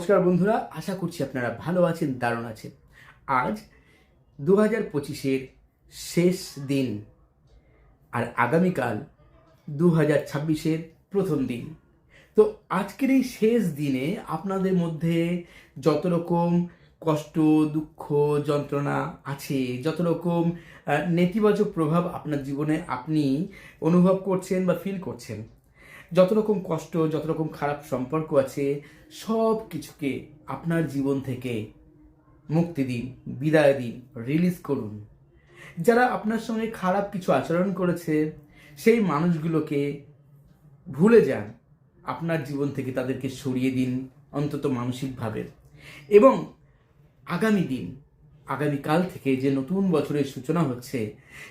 নমস্কার বন্ধুরা, আশা করছি আপনারা ভালো আছেন, দারুণ আছেন। আজ দু হাজার পঁচিশের শেষ দিন আর আগামীকাল দু হাজার ছাব্বিশের প্রথম দিন। তো আজকের এই শেষ দিনে আপনাদের মধ্যে যত রকম কষ্ট, দুঃখ, যন্ত্রণা আছে, যত রকম নেতিবাচক প্রভাব আপনার জীবনে আপনি অনুভব করছেন বা ফিল করছেন যত রকম কষ্ট, যত রকম খারাপ সম্পর্ক আছে, সব কিছুকে আপনার জীবন থেকে মুক্তি দিন, বিদায় দিন রিলিজ করুন। যারা আপনার সঙ্গে খারাপ কিছু আচরণ করেছে, সেই মানুষগুলোকে ভুলে যান। আপনার জীবন থেকে তাদেরকে সরিয়ে দিন অন্তত মানসিকভাবে। এবং আগামী দিন আগামীকাল থেকে যে নতুন বছরের সূচনা হচ্ছে,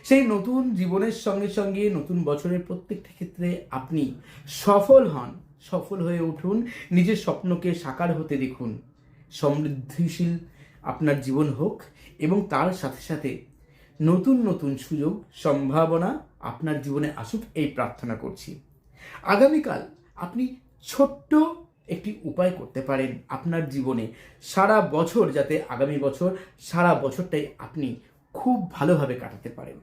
সেই নতুন জীবনের সঙ্গে সঙ্গে নতুন বছরের প্রত্যেকটা ক্ষেত্রে আপনি সফল হন। সফল হয়ে উঠুন, নিজের স্বপ্নকে সাকার হতে দেখুন। সমৃদ্ধিশীল আপনার জীবন হোক এবং তার সাথে সাথে নতুন নতুন সুযোগ, সম্ভাবনা আপনার জীবনে আসুক, এই প্রার্থনা করছি। আগামীকাল আপনি ছোট্ট একটি উপায় করতে পারেন আপনার জীবনে। সারা বছর যাতে আগামী বছর, সারা বছরটাই আপনি খুব ভালোভাবে কাটাতে পারেন।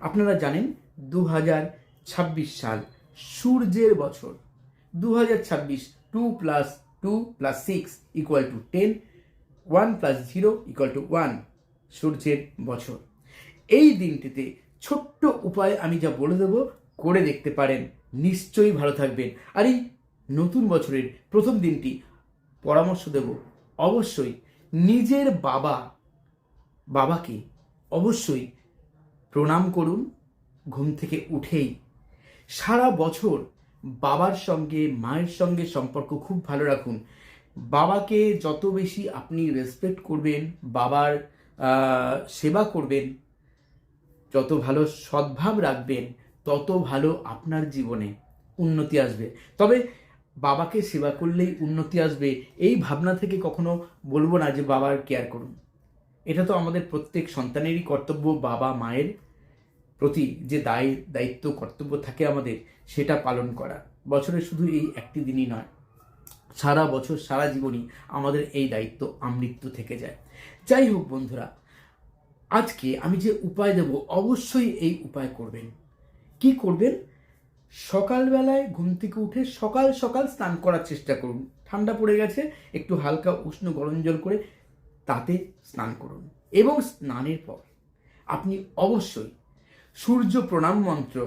আপনারা জানেন দু হাজার ছাব্বিশ সাল সূর্যের বছর। দু হাজার ছাব্বিশ two plus two plus six equal to ten one plus zero equal to one সূর্যের বছর। এই দিনটিতে ছোট্ট উপায় আমি যা বলে দেবো, করে দেখতে পারেন। নিশ্চয়ই ভালো থাকবেন। আর এই নতুন বছরের প্রথম দিনটি পরামর্শ দেব। অবশ্যই নিজের বাবা, বাবাকে অবশ্যই প্রণাম করুন ঘুম থেকে উঠেই। সারা বছর বাবার সঙ্গে, মায়ের সঙ্গে সম্পর্ক খুব ভালো রাখুন। বাবাকে যত বেশি আপনি রেসপেক্ট করবেন, বাবার সেবা করবেন, যত ভালো সদ্ভাব রাখবেন, তত ভালো আপনার জীবনে উন্নতি আসবে। তবে বাবাকে সেবা করলেই উন্নতি আসবে, এই ভাবনা থেকে কখনো বলব না যে বাবার কেয়ার করুন। এটা তো আমাদের প্রত্যেক সন্তানেরই কর্তব্য, বাবা মায়ের প্রতি যে দায়, দায়িত্ব, কর্তব্য থাকে আমাদের, সেটা পালন করা। বছরে শুধু এই একটি দিনই নয়, সারা বছর, সারা জীবনই আমাদের এই দায়িত্ব আমৃত্যু থেকে যায়। যাই হোক বন্ধুরা, আজকে আমি যে উপায় দেব, অবশ্যই এই উপায় করবেন। কি করবেন? সকালবেলায় ঘুম থেকে উঠে সকাল সকাল স্নান করার চেষ্টা করুন। ঠান্ডা পড়ে গেছে, একটু হালকা উষ্ণ গরম জল করে তাতে স্নান করুন। এবং স্নানের পর আপনি অবশ্যই সূর্য প্রণাম মন্ত্র,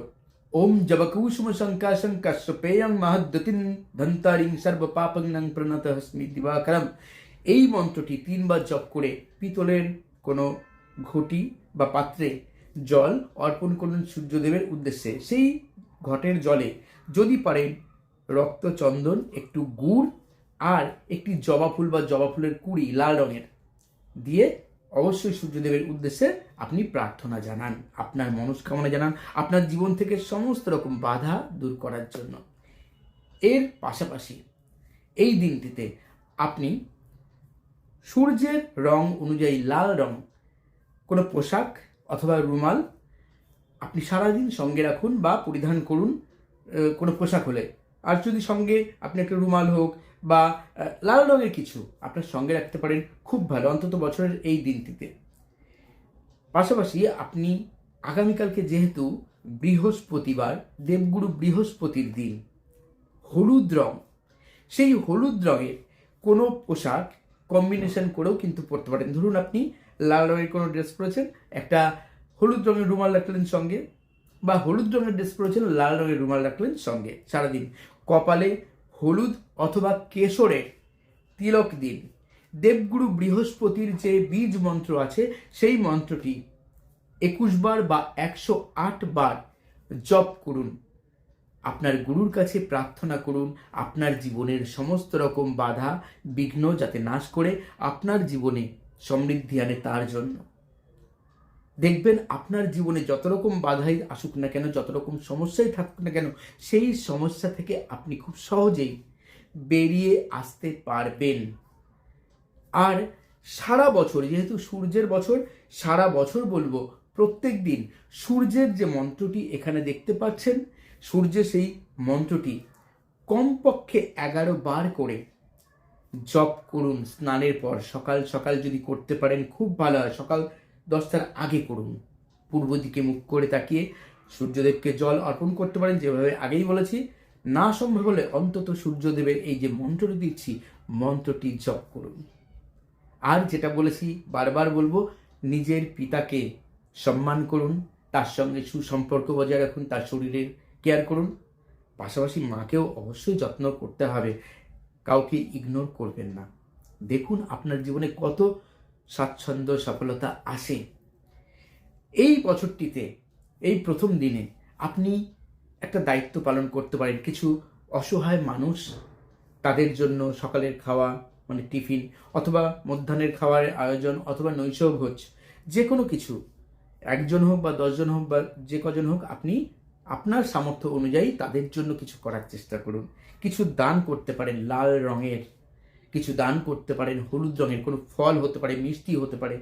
ওম জবকুসুম শঙ্কাশং কাশ্যপেয়ং মহদ্যতিন ধন্তারিং সর্ব পাপং প্রণত হস্মি দিবাকরম। এই মন্ত্রটি তিনবার জপ করে পিতলের কোনো ঘটি বা পাত্রে জল অর্পণ করুন সূর্যদেবের উদ্দেশ্যে। সেই ঘটের জলে। যদি পারেন রক্ত চন্দন একটু গুড় আর একটি জবা ফুল বা জবা ফুলের কুড়ি লাল রঙের দিয়ে অবশ্যই সূর্যদেবের উদ্দেশ্যে আপনি প্রার্থনা জানান, আপনার মনস্কামনা জানান, আপনার জীবন থেকে সমস্ত রকম বাধা দূর করার জন্য। এর পাশাপাশি এই দিনটিতে আপনি সূর্যের রং অনুযায়ী লাল রং, কোনো পোশাক অথবা রুমাল আপনি সারাদিন সঙ্গে রাখুন বা পরিধান করুন কোনো পোশাক হলে। আর যদি সঙ্গে আপনি একটা রুমাল হোক বা লাল রঙের কিছু আপনার সঙ্গে রাখতে পারেন, খুব ভালো, অন্তত বছরের এই দিনটিতে। পাশাপাশি আপনি আগামীকালকে যেহেতু বৃহস্পতিবার, দেবগুরু বৃহস্পতির দিন, হলুদ রং, সেই হলুদ রঙের কোনো পোশাক কম্বিনেশন করেও কিন্তু পরতে পারেন। ধরুন আপনি লাল রঙের কোনো ড্রেস পরেছেন, একটা হলুদ রঙের রুমাল রাখলেন সঙ্গে বা হলুদ রঙের ড্রেস পরেছেন, লাল রঙের রুমাল রাখলেন সঙ্গে। সারাদিন কপালে হলুদ অথবা কেশরের তিলক দিন। দেবগুরু বৃহস্পতির যে বীজ মন্ত্র আছে, সেই মন্ত্রটি একুশ বার বা একশো আট বার জপ করুন। আপনার গুরুর কাছে প্রার্থনা করুন, আপনার জীবনের সমস্ত রকম বাধা বিঘ্ন যাতে নাশ করে আপনার জীবনে সমৃদ্ধি আনে তার জন্য। দেখবেন আপনার জীবনে যত রকম বাধাই আসুক না কেন, যত রকম সমস্যাই থাকুক না কেন, সেই সমস্যা থেকে আপনি খুব সহজেই বেরিয়ে আসতে পারবেন। আর সারা বছর, যেহেতু সূর্যের বছর, সারা বছর বলব, প্রত্যেক দিন সূর্যের যে মন্ত্রটি এখানে দেখতে পাচ্ছেন সূর্যের সেই মন্ত্রটি কমপক্ষে এগারো বার করে জপ করুন স্নানের পর। সকাল সকাল যদি করতে পারেন, খুব ভালো হয়। সকাল দশটার আগে করুন। পূর্ব দিকে মুখ করে তাকিয়ে সূর্যদেবকে জল অর্পণ করতে পারেন, যেভাবে আগেই বলেছি। না সম্ভব হলে অন্তত সূর্যদেবের এই যে মন্ত্রটি দিচ্ছি, মন্ত্রটি জপ করুন। আর যেটা বলেছি, বারবার বলব, নিজের পিতাকে সম্মান করুন, তার সঙ্গে সুসম্পর্ক বজায় রাখুন, তার শরীরের কেয়ার করুন। পাশাপাশি মাকেও অবশ্যই যত্ন করতে হবে, কাউকে ইগনোর করবেন না। দেখুন আপনার জীবনে কত স্বাচ্ছন্দ্য, সফলতা আসে। এই বছরটিতে, এই প্রথম দিনে আপনি একটা দায়িত্ব পালন করতে পারেন। কিছু অসহায় মানুষ তাদের জন্য সকালের খাওয়া মানে টিফিন, অথবা মধ্যাহ্নের খাওয়ার আয়োজন, অথবা নৈশ ভোজ যে কোনো কিছু, একজন হোক বা দশজন হোক বা যে কজন হোক, আপনি আপনার সামর্থ্য অনুযায়ী তাদের জন্য কিছু করার চেষ্টা করুন। কিছু দান করতে পারেন লাল রঙের। কিছু দান করতে পারেন, হলুদ রঙের কোনো ফল হতে পারে, মিষ্টি হতে পারে,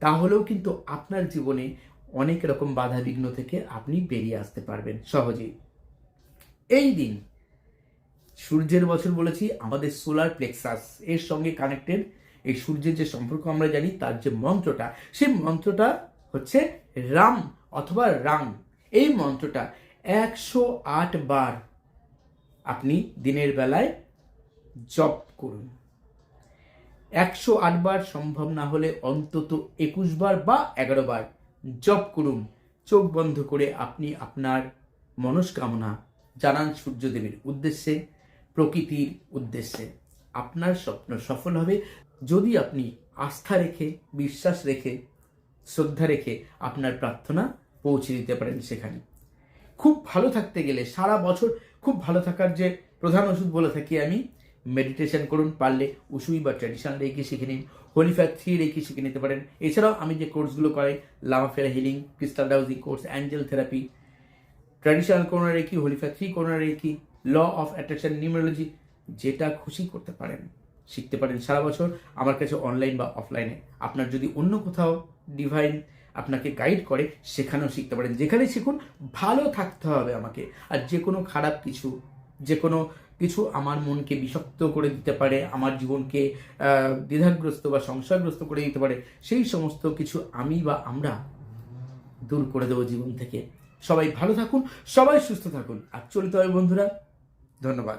তাহলেও কিন্তু আপনার জীবনে অনেক রকম বাধা বিঘ্ন থেকে আপনি বেরিয়ে আসতে পারবেন সহজেই। এই দিন সূর্যের বছর বলেছি, আমাদের সোলার প্লেক্সাস, এর সঙ্গে কানেক্টেড এই সূর্যের যে সম্পর্ক আমরা জানি, তার যে মন্ত্রটা, সেই মন্ত্রটা হচ্ছে রাম অথবা রাং। এই মন্ত্রটা একশো আট বার আপনি দিনের বেলায় জপ করুন। একশো আটবার সম্ভব না হলে অন্তত একুশ বার বা এগারো বার জপ করুন। চোখ বন্ধ করে আপনি আপনার মনস্কামনা জানান সূর্যদেবের উদ্দেশ্যে, প্রকৃতির উদ্দেশ্যে। আপনার স্বপ্ন সফল হবে যদি আপনি আস্থা রেখে, বিশ্বাস রেখে, শ্রদ্ধা রেখে আপনার প্রার্থনা পৌঁছে দিতে পারেন সেখানে। খুব ভালো থাকতে গেলে সারা বছর খুব ভালো থাকার যে প্রধান ওষুধ বলে থাকি আমি মেডিটেশন করুন, পারলে উসুই বা ট্র্যাডিশনাল রেখে শিখে নিন হোলিফ্যাট থ্রি রেখে শিখে নিতে পারেন। এছাড়াও আমি যে কোর্সগুলো করাই লামাফেরা healing crystal dowsing course angel therapy traditional Karuna Reiki holy fire three Karuna Reiki law of attraction numerology যেটা খুশি করতে পারেন, শিখতে পারেন সারা বছর আমার কাছে অনলাইন বা অফলাইনে আপনার যদি অন্য কোথাও ডিভাইন আপনাকে গাইড করে, সেখানেও শিখতে পারেন। যেখানে শিখুন, ভালো থাকতে হবে আমাকে। আর যে কোনো খারাপ কিছু যে কোনো কিছু আমার মনকে বিষাক্ত করে দিতে পারে, আমার জীবনকে দ্বিধাগ্রস্ত বা সংশয়গ্রস্ত করে দিতে পারে, সেই সমস্ত কিছু আমি বা আমরা দূর করে দেবো জীবন থেকে। সবাই ভালো থাকুন, সবাই সুস্থ থাকুন। আর চলিত হবে বন্ধুরা, ধন্যবাদ।